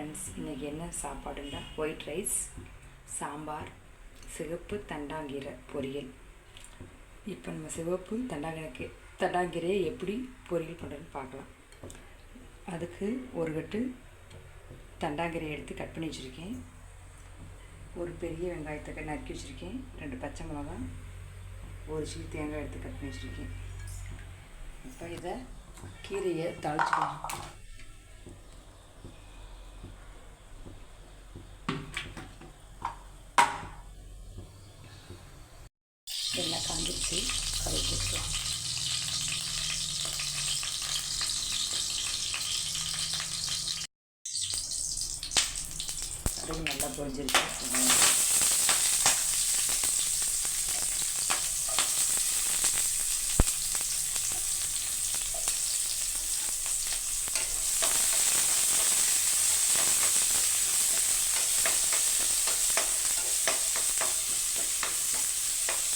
Friends இன்றைக்கி என்ன சாப்பாடுன்னா white rice sambar சிவப்பு தண்டாங்கீரை பொரியல். இப்போ நம்ம சிவப்பு தண்டாங்கீரைக்கு தண்டாங்கீரையை எப்படி பொரியல் பண்ணுறதுன்னு பார்க்கலாம். அதுக்கு ஒரு கட்டு தண்டாங்கீரையை எடுத்து கட் பண்ணி வச்சுருக்கேன். ஒரு பெரிய வெங்காயத்தை நறுக்கி வச்சுருக்கேன். ரெண்டு பச்சை மிளகா ஒரு சீ தேங்காய் எடுத்து கட் பண்ணி வச்சுருக்கேன். இப்போ இதை கீரையை தாளிச்சுக்கலாம். நல்லா காஞ்சிருச்சு கருவேப்பிலை போட்டுக்கலாம் கடுகு நல்லா பொரிஞ்சிருச்சு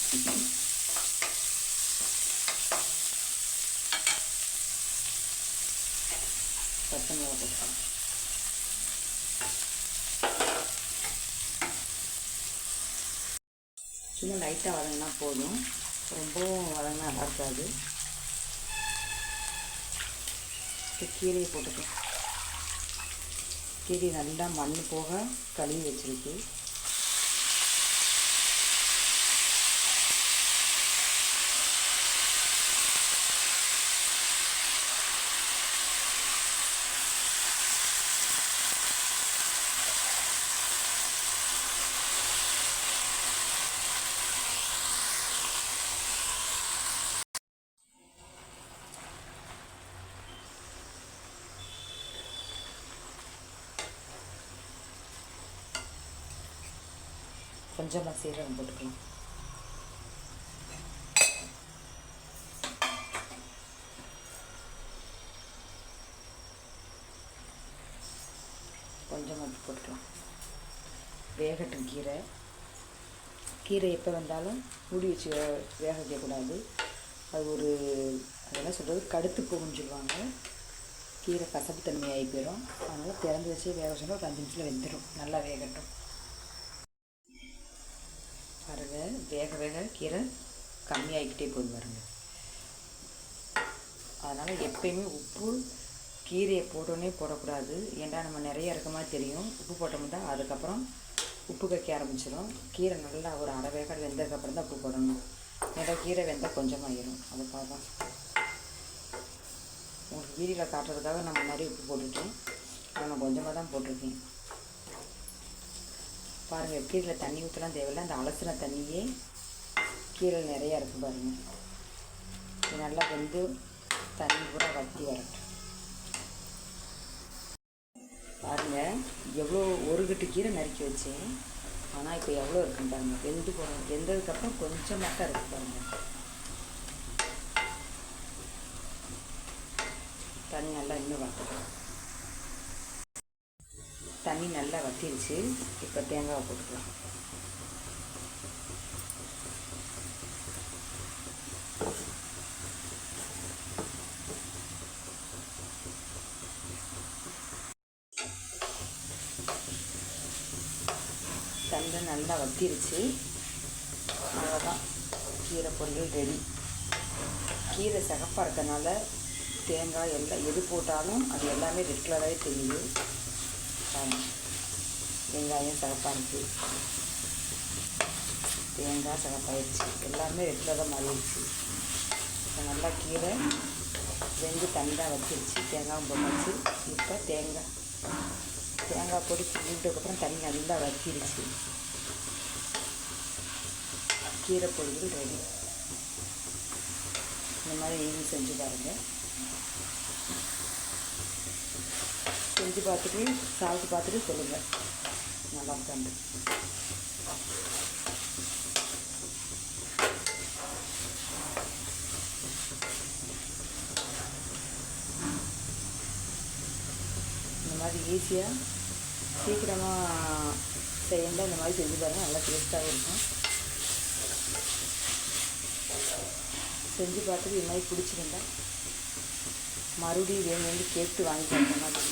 Thank you மிளகா போட்டுக்கலாம். சும்மா லைட்டாக வதங்கினா போதும். ரொம்பவும் வதங்கினா நல்லா இருக்காது. இப்போ கீரையை போட்டுக்கலாம். கீரை நல்லா மண் போக கழுவி வச்சிருக்கு. கொஞ்சமாக சீரகம் போட்டுக்கலாம். கொஞ்சமாக போட்டுக்கலாம். வேகட்டும் கீரை. கீரை எப்போ வந்தாலும் மூடி வச்சு வே- வேக வைக்கக்கூடாது அது ஒரு அதெல்லாம் சொல்கிறது கடுத்து போகும்னு சொல்லுவாங்க. கீரை கசப்பு தன்மையாகி ஆகி போயிடும் அதனால் திறந்து வச்சு வேக வச்சோன்னா ஒரு அஞ்சு நிமிஷத்தில் வெந்துடும் நல்லா வேகட்டும். பாருங்க. வேக வேக கீரை கம்மியாகிக்கிட்டே போகுது பாருங்க. அதனால் எப்பயுமே உப்பு கீரையை போட்டோன்னே போடக்கூடாது. ஏன்டா நம்ம நிறைய இருக்க தெரியும். உப்பு போட்டோம்னா அதுக்கப்புறம் உப்பு கக்க ஆரம்பிச்சிடும் கீரை நல்லா ஒரு அரை வேக்காடு வெந்ததுக்கப்புறம் தான் உப்பு போடணும். ஏன்னா கீரை வெந்தால் கொஞ்சமாகிடும் அதுக்காக தான். உங்களுக்கு வீடியோவில் காட்டுறதுக்காக நம்ம நிறைய உப்பு போட்டுட்டேன். ஆனால் நான் கொஞ்சமாக தான் போட்டிருக்கேன். பாருங்கள் கீரையில் தண்ணி ஊற்றலாம் தேவையில்ல அந்த அலசின தண்ணியே கீரை நிறையா இருக்குது பாருங்கள் இது நல்லா வந்து தண்ணி பூரா வற்றி வரட்டும். பாருங்கள் எவ்வளோ ஒரு கட்டு கீரை நறுக்கி வச்சேன். ஆனால் இப்போ எவ்வளோ இருக்குன்னு பாருங்கள் வெந்து போகணும் வெந்ததுக்கப்புறம் கொஞ்சமாக தான் இருக்குது பாருங்கள் தண்ணி நல்லா இன்னும் வற்றட்டும் தண்ணி நல்லா வத்திருச்சு. இப்போ தேங்காவை போட்டுக்கலாம். தண்ணி நல்லா வத்திருச்சு. அவ்வளோதான் கீரை பொரியல் ரெடி. கீரை சகப்பாக இருக்கறனால தேங்காய் எல்லாம் எது போட்டாலும் அது எல்லாமே ரெட் கலராகவே தெரியுது. பாருங்க. வெங்காயம் சிறப்பாக இருக்குது தேங்காய் சிகப்பாயிடுச்சு எல்லாமே ரெட்டில் தான் மாறிடுச்சு இப்போ நல்லா கீரை வெந்து தண்ணி வச்சிருச்சு. தேங்காயும் போட்டாச்சு இப்போ தேங்காய் தேங்காய் பொடி கிண்டிட்டதுக்கப்புறம் தண்ணி நல்லா வச்சிருச்சு கீரை பொடிகள் ரெடி. இந்த மாதிரி ஈவினிங் செஞ்சு பாருங்கள் செஞ்சு பார்த்துட்டு சாப்பிட்டு பார்த்துட்டு சொல்லுங்கள் நல்லா இருக்காண்டு இந்த மாதிரி ஈஸியாக சீக்கிரமாக செய்யணும் இந்த மாதிரி செஞ்சு பாருங்கள் நல்லா டேஸ்ட்டாகவும் இருக்கும். செஞ்சு பார்த்துட்டு இது மாதிரி பிடிச்சிருந்தா மறுபடியும் வேணும் வேண்டி கேட்டு வாங்கி மாதிரி